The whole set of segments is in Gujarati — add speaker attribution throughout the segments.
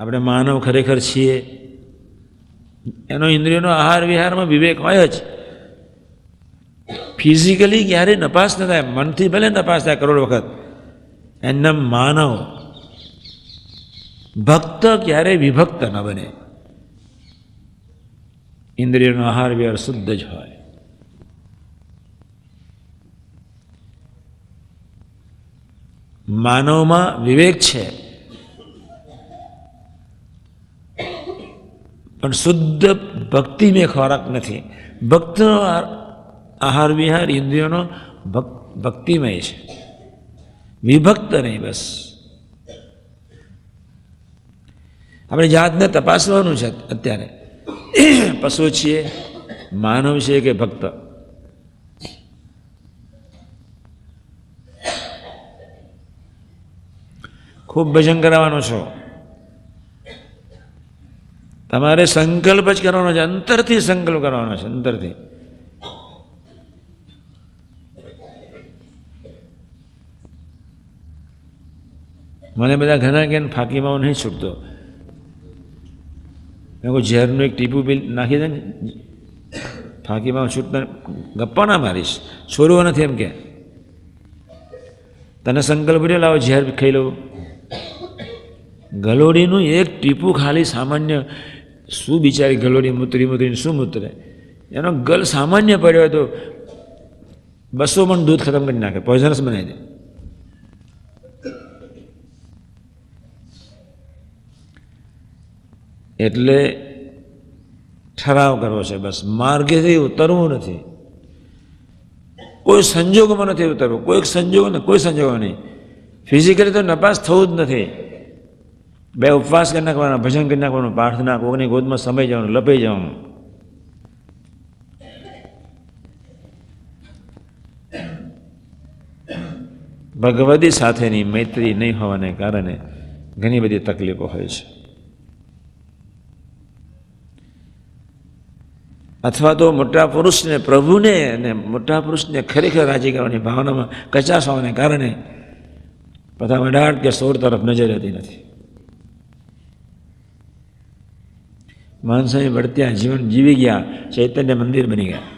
Speaker 1: આપણે માનવ ખરેખર છીએ. એનો ઇન્દ્રિયોનો આહાર વિહારમાં વિવેક હોય જ. ફિઝિકલી ક્યારેય નપાસ ન થાય. મનથી ભલે નપાસ થાય કરોડ વખત. એમના માનવ. ભક્ત ક્યારેય વિભક્ત ન બને. ઇન્દ્રિયોનો આહાર વિહાર શુદ્ધ જ હોય. માનવમાં વિવેક છે. પણ શુદ્ધ ભક્તિમય ખોરાક નથી. ભક્તનો આહાર વિહાર ઇન્દ્રિયોનો ભક- ભક્તિમય છે. વિભક્ત નહીં બસ. આપણે જાતને તપાસવાનું છે અત્યારે. પશુ છીએ, માનવ છે કે ભક્ત? ખૂબ ભજન કરાવવાનો છો. તમારે સંકલ્પ જ કરવાનો છે, અંતરથી સંકલ્પ કરવાનો છે, અંતરથી. મને બધા ઘણા કે ફાંકીમાં નહીં છૂટતો. મેં કોઈ ઝેરનું એક ટીપું બિલ નાખી દે ને. ફાંકીમાં છૂટતા ગપ્પા ના મારીશ. છોડવો નથી એમ કે. તને સંકલ્પ રહ્યો, લાવો ઝેર ખાઈ લઉં. ગલોડીનું એક ટીપું ખાલી સામાન્ય શું બિચારી ગલોડી મૂતરી મૂતરીને શું મૂતરે? એનો ગલ સામાન્ય પડ્યો તો બસો મણ દૂધ ખતમ કરી નાખે, પોઈઝનસ બનાવી દે. એટલે ઠરાવ કરવો છે બસ, માર્ગેથી ઉતરવું નથી. કોઈ સંજોગોમાં નથી ઉતરવું કોઈ સંજોગો ને કોઈ સંજોગો નહીં. ફિઝિકલી તો નપાસ થવું જ નથી. બે ઉપવાસ કરી નાખવાના, ભજન કરી નાખવાનું, પ્રાર્થના, કોકની ગોદમાં સમય જવાનું, લપાઈ જવાનું. ભગવદી સાથેની મૈત્રી નહીં હોવાને કારણે ઘણી બધી તકલીફો હોય છે. અથવા તો મોટા પુરુષને, પ્રભુને અને મોટા પુરુષને ખરેખર રાજી કરવાની ભાવનામાં કચાશ હોવાને કારણે બધા અઢાર કે સોળ તરફ નજર રહેતી નથી. માણસોની વળત્યા જીવન જીવી ગયા ચૈતન્ય મંદિર બની ગયા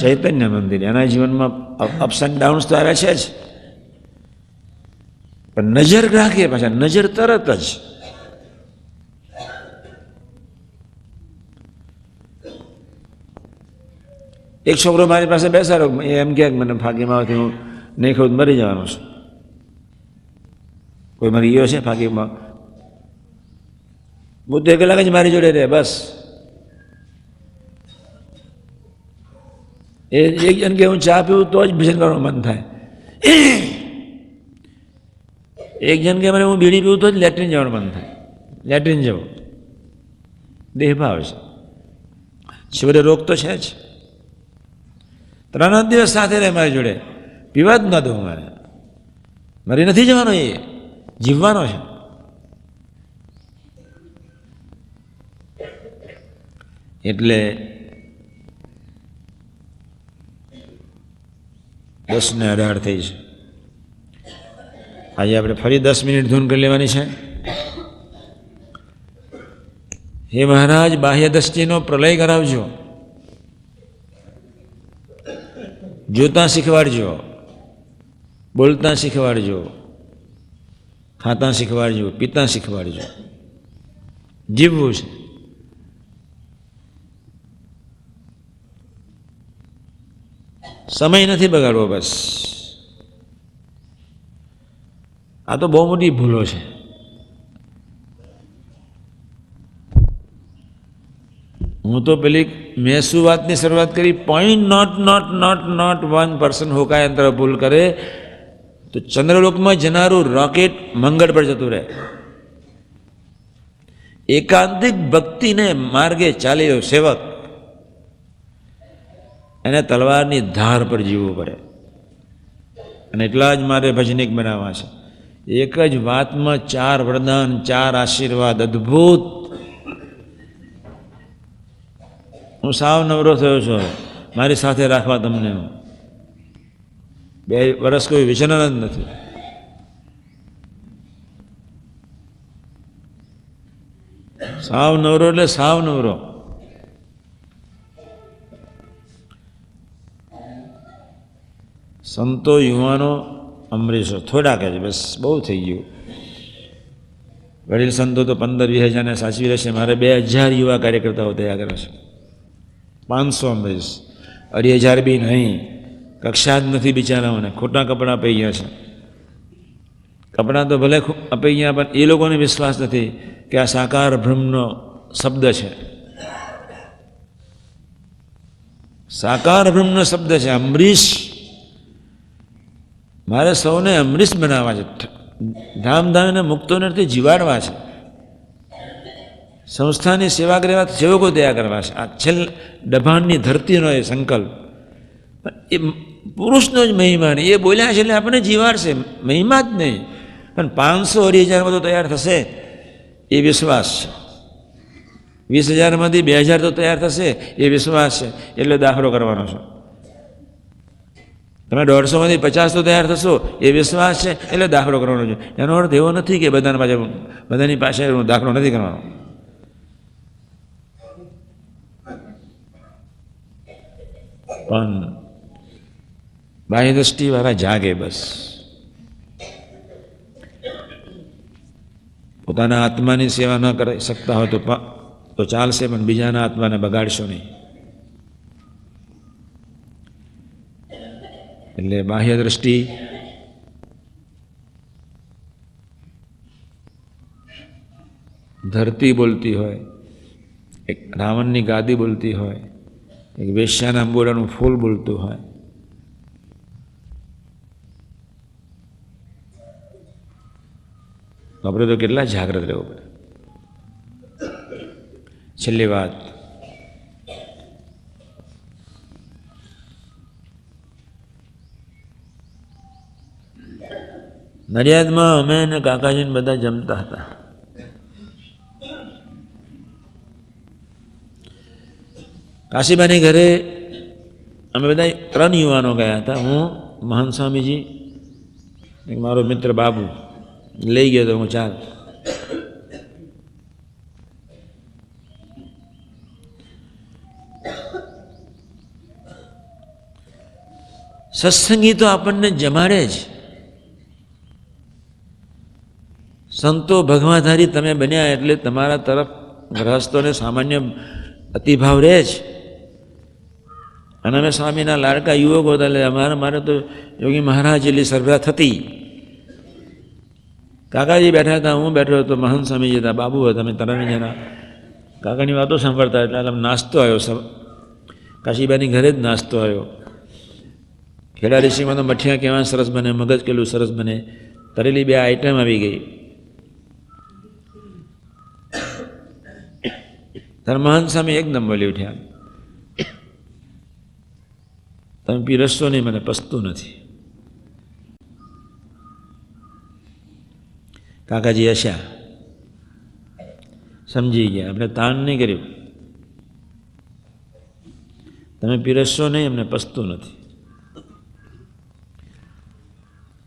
Speaker 1: ચૈતન્ય મંદિર એના જીવનમાં અપ્સ એન્ડ ડાઉન્સ તો આવ્યા છે જ પણ નજર રાખીએ પાછા નજર તરત જ એક છોકરો મારી પાસે બેસાડો એ એમ કહે કે મને ફાંકીમાં આવતી હું નહીં ખાઉં તો મરી જવાનો છું. કોઈ મરી ગયો છે ફાંકીમાં બોતેર કલાક જ મારી જોડે રહે બસ એ એક જણ કે હું ચા પીવું તો જ ભજન કરવાનું મન થાય એક જણ કે મને હું બીડી પીવું તો જ લેટ્રિન જવાનું મન થાય લેટ્રિન જવું દેહ ભાવ છે છેવટે રોગ તો છે જ ત્રણ દિવસ સાથે રહે મારી જોડે પીવા જ ન દઉં મારે મારે નથી જવાનો એ જીવવાનો છે એટલે દસ ને અઢાર થઈ છે. આજે આપણે ફરી દસ મિનિટ ધૂન કરી લેવાની છે. હે મહારાજ, બાહ્ય દ્રષ્ટિનો પ્રલય કરાવજો. જોતા શીખવાડજો. બોલતા શીખવાડજો. ખાતા શીખવાડજો, પીતા શીખવાડજો. જીવવું છે. સમય નથી બગાડવો બસ. આ તો બહુ મોટી ભૂલો છે. હું તો પેલી મેં શું વાતની શરૂઆત કરી point note note note note one person હોકાય અંતર ભૂલ કરે, તો ચંદ્રલોકમાં જનારું રોકેટ મંગળ પર જતું રહે. એકાંતિક ભક્તિને માર્ગે ચાલ્યો સેવક એને તલવારની ધાર પર જીવવું પડે. અને એટલા જ મારે ભજનિક બનાવવા છે. એક જ વાતમાં ચાર વરદાન, ચાર આશીર્વાદ, અદ્ભુત. હું સાવ નવરો થયો છું મારી સાથે રાખવા તમને હું. બે વર્ષ કોઈ વિચલન જ નથી. સાવ નવરો એટલે સાવ નવરો. સંતો યુવાનો અમરીશો થોડાક જ, બસ બહુ થઈ ગયું. વડીલ સંતો તો પંદર વીસ હજારને સાચવી રહેશે મારે બે હજાર યુવા કાર્યકર્તાઓ તૈયાર કરે છે. પાંચસો અમરીશ. અઢી હજાર બી નહીં. કક્ષા જ નથી બિચારાઓને. ખોટા કપડાં અપાઈ ગયા છે. કપડાં તો ભલે અપાઈ ગયા, પણ એ લોકોને વિશ્વાસ નથી કે આ સાકાર બ્રહ્મનો શબ્દ છે. સાકાર બ્રહ્મનો શબ્દ છે. અમરીશ મારે સૌને અમરીશ બનાવવા છે. ધામધામને મુક્તોને જીવાડવા છે. સંસ્થાની સેવા કરવા સેવકો તૈયાર કરવા છે. આ છેલ્ દભાણની ધરતીનો એ સંકલ્પ. એ પુરુષનો જ મહિમા એ બોલ્યા છે એટલે આપણને જીવાડશે. મહિમા જ નહીં. પણ પાંચસો અઢી હજારમાં તો તૈયાર થશે એ વિશ્વાસ છે. વીસ હજારમાંથી બે હજાર તો તૈયાર થશે એ વિશ્વાસ છે. એટલે દાખલો કરવાનો છે. તમે દોઢસોમાંથી પચાસ તો તૈયાર થશો, એ વિશ્વાસ છે, એટલે દાખલો કરવાનો છે. એનો અર્થ એવો નથી કે બધાની પાસે બધાની પાસે હું દાખલો નથી કરવાનો. પણ બાહ્ય દ્રષ્ટિવાળા જાગે બસ. પોતાના આત્માની સેવા ન કરી શકતા હોય તો તો ચાલશે, પણ બીજાના આત્માને બગાડશો નહીં. એટલે બાહ્ય દ્રષ્ટિ ધરતી બોલતી હોય, એક રાવણની ગાદી બોલતી હોય, એક વેશ્યાના અંબોડાનું ફૂલ બોલતું હોય. આપણે તો કેટલા જાગ્રત રહેવું પડે? છેલ્લી વાત. નડિયાદમાં અમે અને કાકાજીને બધા જમતા હતા. કાશીબાની ઘરે અમે બધા ત્રણ યુવાનો ગયા હતા. હું, મહાન સ્વામીજી મારો મિત્ર બાબુ. લઈ ગયો હતો હું ચાલ. સત્સંગી તો આપણને જમાડે જ. સંતો ભગવાધારી તમે બન્યા એટલે તમારા તરફ ગ્રહસ્થોને સામાન્ય અતિભાવ રહે જ. અને અમે સ્વામીના લાડકા યુવકો હતા, એટલે અમારે મારે તો યોગી મહારાજ એટલી સરભરા થતી. કાકાજી બેઠા હતા, હું બેઠો હતો, મહંત સ્વામીજી હતા, બાબુ હતા, અમે તરણ જણા. કાકાની વાતો સાંભળતા એટલે નાસ્તો આવ્યો કાશીબાની ઘરે જ નાસ્તો આવ્યો. ખેડા ઋષિમાં તો મઠિયા કેવા સરસ બને, મગજ કેલું સરસ બને, તરેલી બે આઈટમ આવી ગઈ. મહંત સ્વામી એકદમ બોલી ઉઠ્યા. તમે પીરસશો નહીં, મને પસતું નથી. કાકાજી હસ્યા. સમજી ગયા. આપણે તાણ નહીં કર્યું. તમે પીરસશો નહીં એમને પસતું નથી.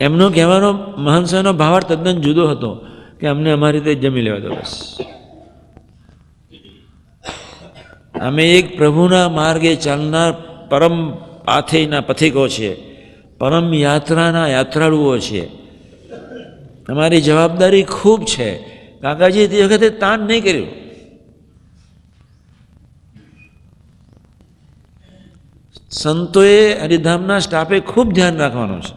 Speaker 1: એમનો કહેવાનો મહંસનો ભાવાર્થ તદ્દન જુદો હતો કે અમને અમારી રીતે જમી લેવા દો બસ. અમે એક પ્રભુના માર્ગે ચાલનાર પરમ પાથેયના પથિકો છીએ પરમ યાત્રાના યાત્રાળુઓ છીએ અમારી જવાબદારી ખૂબ છે. કાકાજી, તે વખતે તાણ નહીં કર્યું? સંતોએ હરિધામના સ્ટાફે ખૂબ ધ્યાન રાખવાનું છે.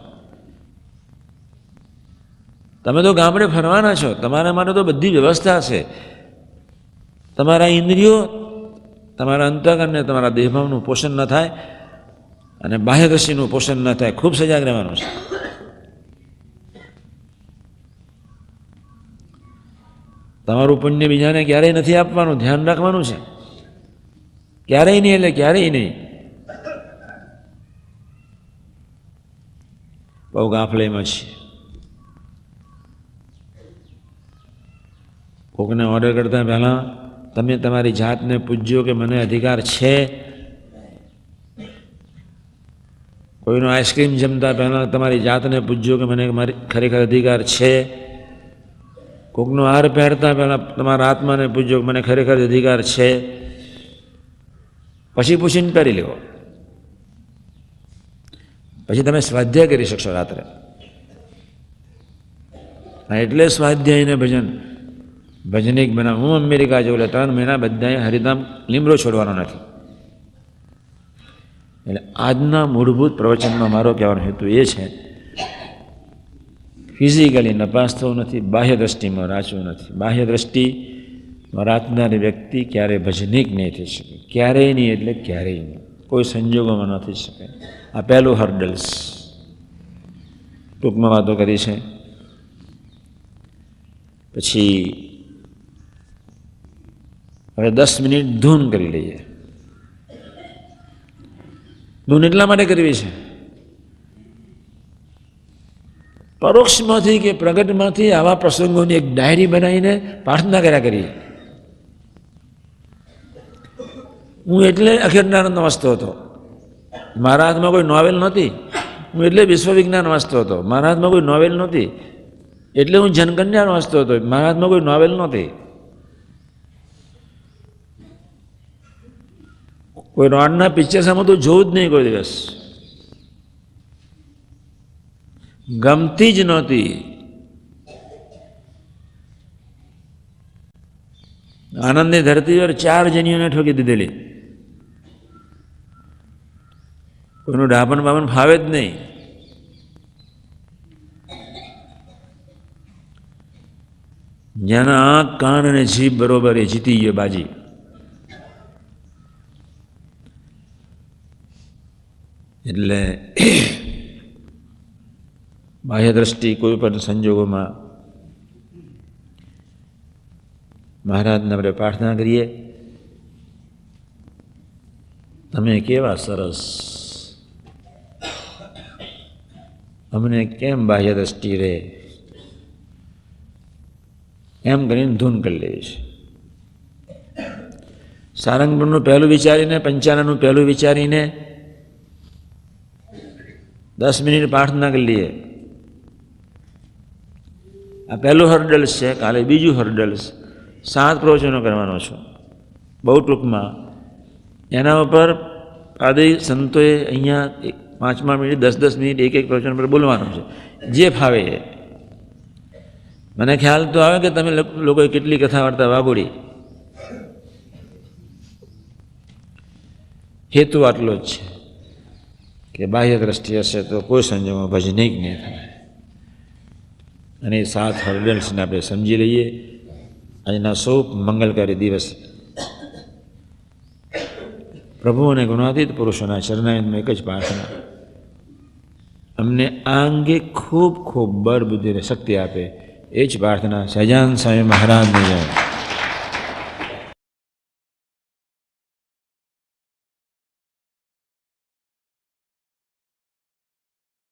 Speaker 1: તમે તો ગામડે ફરવાના છો, તમારા માટે તો બધી વ્યવસ્થા છે. તમારા ઇન્દ્રિયો તમારા અંતકરણને તમારા દેહભાવનું પોષણ ન થાય અને બાહ્યદર્શીનું પોષણ ન થાય. ખૂબ સજાગ રહેવાનું છે. તમારું પુણ્ય બીજાને ક્યારેય નથી આપવાનું. ધ્યાન રાખવાનું છે. ક્યારેય નહીં એટલે ક્યારેય નહીં. બહુ ગાફલેમાં છે કોકને ઓર્ડર કરતાં પહેલાં તમે તમારી જાતને પૂજ્યો કે મને અધિકાર છે? કોઈનો આઈસ્ક્રીમ જમતા પહેલાં તમારી જાતને પૂજ્યો કે મને મારી ખરેખર અધિકાર છે? કોકનો હાર પહેરતા પહેલાં તમારા આત્માને પૂજ્યો કે મને ખરેખર અધિકાર છે? પછી પૂછીને પહેરી લેવો પછી તમે સ્વાધ્યાય કરી શકશો રાત્રે. એટલે સ્વાધ્યાય ને ભજન ભજનિક બના. હું અમેરિકા જઉં એટલે ત્રણ મહિના બધાએ હરિધામ લીમડો છોડવાનો નથી. એટલે આજના મૂળભૂત પ્રવચનમાં મારો કહેવાનો હેતુ એ છે ફિઝિકલી નપાસ થવું નથી બાહ્ય દ્રષ્ટિમાં રાચવું નથી. બાહ્ય દ્રષ્ટિમાં રાચનારી વ્યક્તિ ક્યારેય ભજનિક નહીં થઈ શકે. ક્યારેય નહીં એટલે ક્યારેય નહીં. કોઈ સંજોગોમાં ન થઈ શકે. આ પહેલું હર્ડલ્સ. ટૂંકમાં વાતો કરી છે. પછી હવે દસ મિનિટ ધૂન કરી લઈએ. ધૂન એટલા માટે કરવી છે? પરોક્ષમાંથી કે પ્રગટમાંથી આવા પ્રસંગોની એક ડાયરી બનાવીને પ્રાર્થના કર્યા કરીએ. હું એટલે અખિરનાનંદ વાંચતો હતો. મારા હાથમાં કોઈ નોવેલ નહોતી. હું એટલે વિશ્વવિજ્ઞાન વાંચતો હતો. મારા હાથમાં કોઈ નોવેલ નહોતી. એટલે હું જનકન્યા વાંચતો હતો. મારા હાથમાં કોઈ નોવેલ નહોતી. કોઈ રોડના પિક્ચર સામે તો જોવું જ નહીં કોઈ દિવસ. ગમતી જ નહોતી. આનંદની ધરતી પર ચાર જનીઓને ઠોકી દીધેલી. કોઈનું ડાપણ બાપણ ફાવે જ નહીં. જેના આંખ, કાન અને જીભ બરોબર એ જીતી ગયો બાજી. એટલે બાહ્ય દ્રષ્ટિ કોઈ પણ સંજોગોમાં મહારાજને આપણે પ્રાર્થના કરીએ. તમે કેવા સરસ અમને કેમ બાહ્ય દ્રષ્ટિ રહે એમ કરીને ધૂન કરી લેવી છે. સારંગપુરનું પહેલું વિચારીને, પંચાનનનું પહેલું વિચારીને દસ મિનિટ પ્રાર્થના કરી લઈએ. આ પહેલું હર્ડલ્સ છે, કાલે બીજું હર્ડલ્સ સાત પ્રવચનો કરવાનો છો. બહુ ટૂંકમાં. એના ઉપર આદિ સંતોએ અહીંયા પાંચમા મિનિટ, દસ દસ મિનિટ, એક એક પ્રવચન પર બોલવાનું છે. જે ફાવે એ. મને ખ્યાલ તો આવે કે તમે લોકોએ કેટલી કથા વાર્તા વાગોડી હેતુ આટલો જ છે. કે બાહ્ય દ્રષ્ટિ હશે તો કોઈ સંજોગમાં ભજનિક નહીં થાય અને એ સાત હર્ડલ્સને આપણે સમજી લઈએ આજના સૌ મંગલકારી દિવસ પ્રભુ અને ગુણાતીત પુરુષોના ચરણાયનમાં એક જ પ્રાર્થના અમને આ અંગે ખૂબ ખૂબ બળ બુદ્ધિ અને શક્તિ આપે એ જ પ્રાર્થના સહજાન સ્વામી મહારાજને જાય